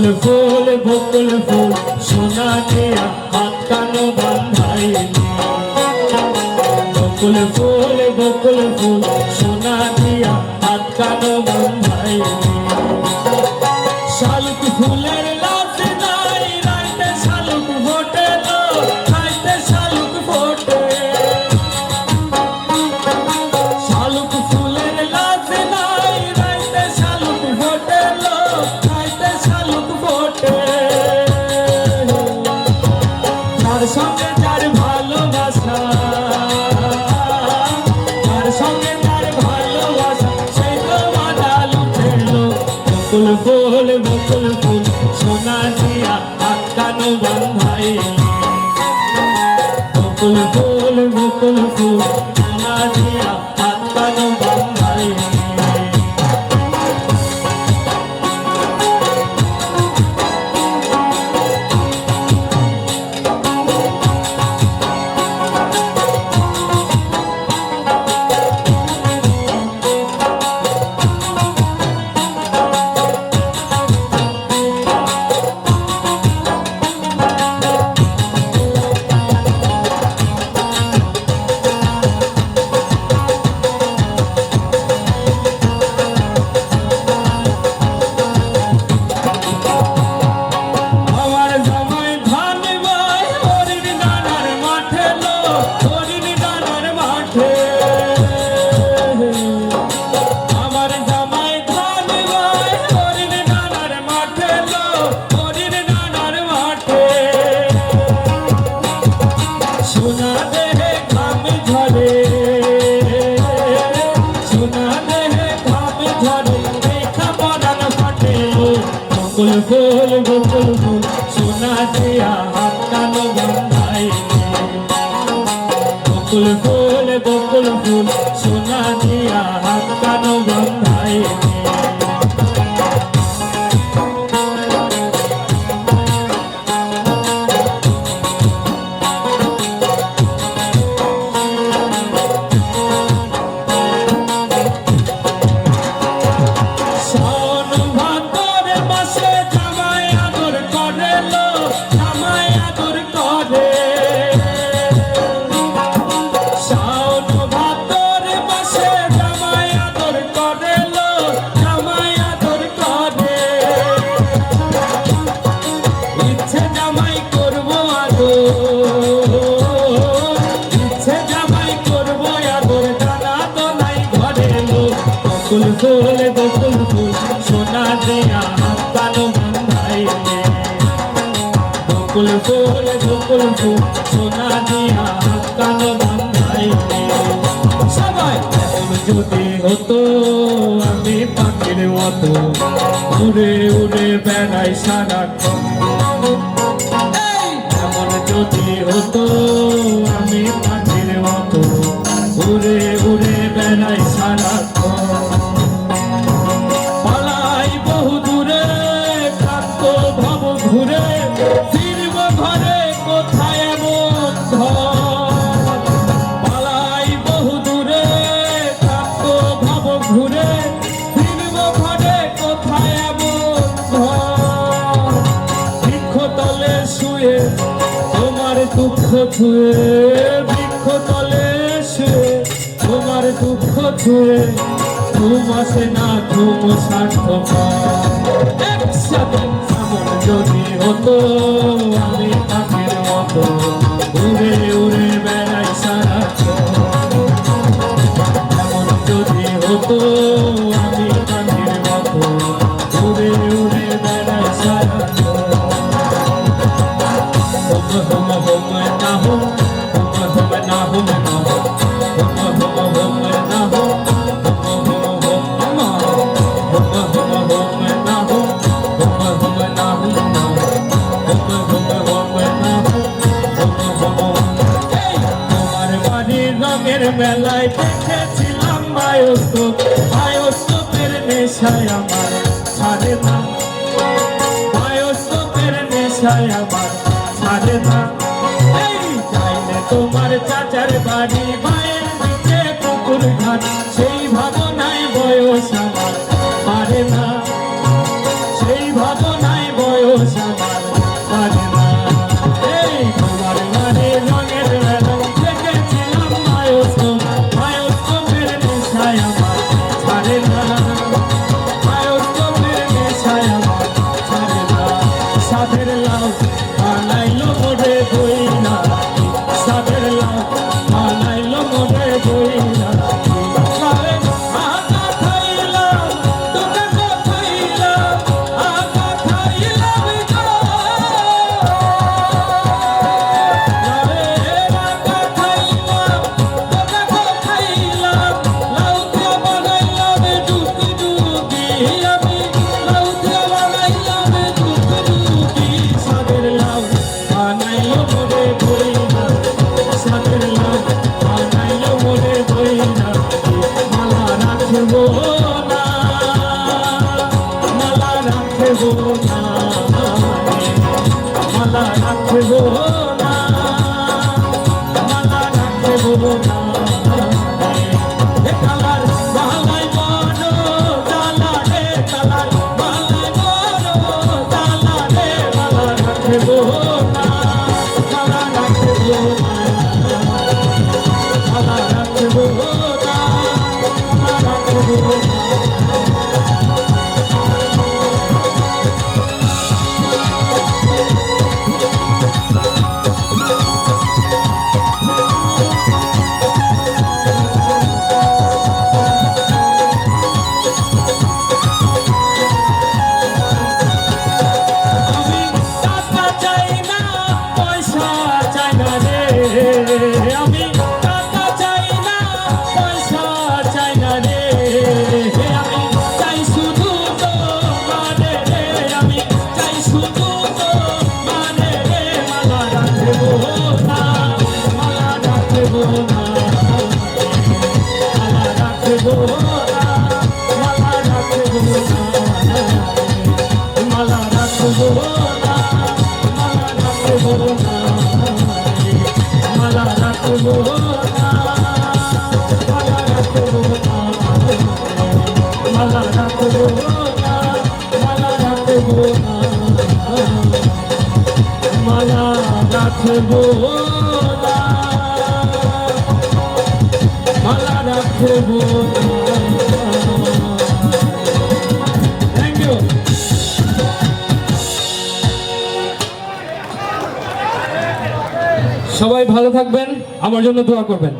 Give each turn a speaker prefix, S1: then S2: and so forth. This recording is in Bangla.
S1: ফুল বকুল ফুল সোনা দিয়া হাত কানো বান্ধাইলি বকুল ফুল বকুল ফুল সোনা দিয়া হাত কানো বান্ধাইলি বকুল ফুল বকুল ফুল সোনা দিয়া আটকানো কানো বান্ধাই বকুল ফুল বকুল সোনা দিয়া হাত কানো বন্ধাই গোকুল ফুল বকুল ফুল বকুল ফুল সোনা দিয়া কানো বান্ধাই সবাই যদি হতো আমি পাখির মতো উড়ে উড়ে বেড়াই সারাক্ষণ এমন যদি হতো আমি পাখির মতো উড়ে উড়ে বেড়াই সারাক্ষণ শুয়ে তোমার দুঃখ ছুঁয়ে বৃক্ষ তলে শুয়ে তোমার দুঃখ ছুঁয়ে ঘুম আসে না, ঘুম সার্থক। একসাথে যদি হতো, আমি পাখির মতো উড়ে মেলায় দেখেছিলাম বায়োস্কোপ বায়োস্কোপের নেশায় আমার ছাড়ে না। বায়োস্কোপের নেশায় আমার ছাড়ে না। তোমার চাচার বাড়ি, মায়ের দিকে পুকুর ঘাট, সেই ভাবনায় বয়স আমার পারে না। রাখব মালা রাখব মালা রাখব মালা রাখব মালা রাখব মালা রাখব মালা রাখব মালা মালা রাখব ভালো থাকবেন আমার জন্য দোয়া করবেন।